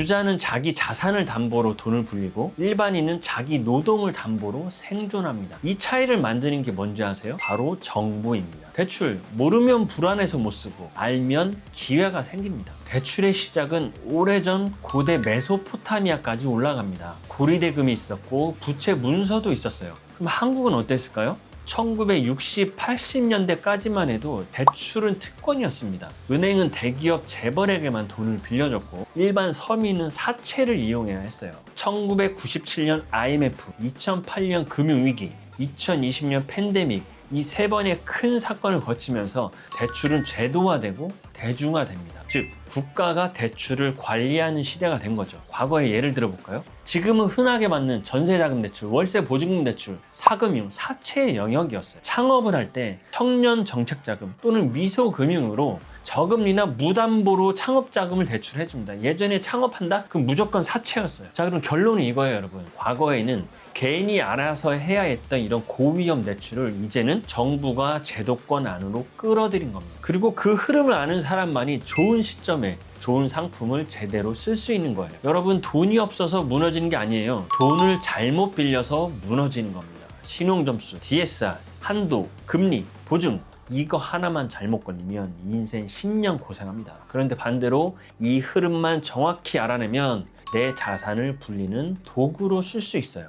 부자는 자기 자산을 담보로 돈을 불리고 일반인은 자기 노동을 담보로 생존합니다. 이 차이를 만드는 게 뭔지 아세요? 바로 정부입니다. 대출 모르면 불안해서 못 쓰고 알면 기회가 생깁니다. 대출의 시작은 오래전 고대 메소포타미아까지 올라갑니다. 고리대금이 있었고 부채 문서도 있었어요. 그럼 한국은 어땠을까요? 1960, 80년대까지만 해도 대출은 특권이었습니다. 은행은 대기업 재벌에게만 돈을 빌려줬고 일반 서민은 사채를 이용해야 했어요. 1997년 IMF, 2008년 금융위기, 2020년 팬데믹 이 세 번의 큰 사건을 거치면서 대출은 제도화되고 대중화됩니다. 즉 국가가 대출을 관리하는 시대가 된 거죠. 과거의 예를 들어볼까요? 지금은 흔하게 맞는 전세자금 대출, 월세 보증금 대출, 사금융, 사채의 영역이었어요. 창업을 할 때 청년 정책자금 또는 미소금융으로 저금리나 무담보로 창업 자금을 대출해 줍니다. 예전에 창업한다? 그럼 무조건 사채였어요. 자, 그럼 결론은 이거예요, 여러분. 과거에는 개인이 알아서 해야 했던 이런 고위험 대출을 이제는 정부가 제도권 안으로 끌어들인 겁니다. 그리고 그 흐름을 아는 사람만이 좋은 시점에 좋은 상품을 제대로 쓸 수 있는 거예요. 여러분, 돈이 없어서 무너지는 게 아니에요. 돈을 잘못 빌려서 무너지는 겁니다. 신용점수, DSR, 한도, 금리, 보증, 이거 하나만 잘못 걸리면 인생 10년 고생합니다. 그런데 반대로 이 흐름만 정확히 알아내면 내 자산을 불리는 도구로 쓸 수 있어요.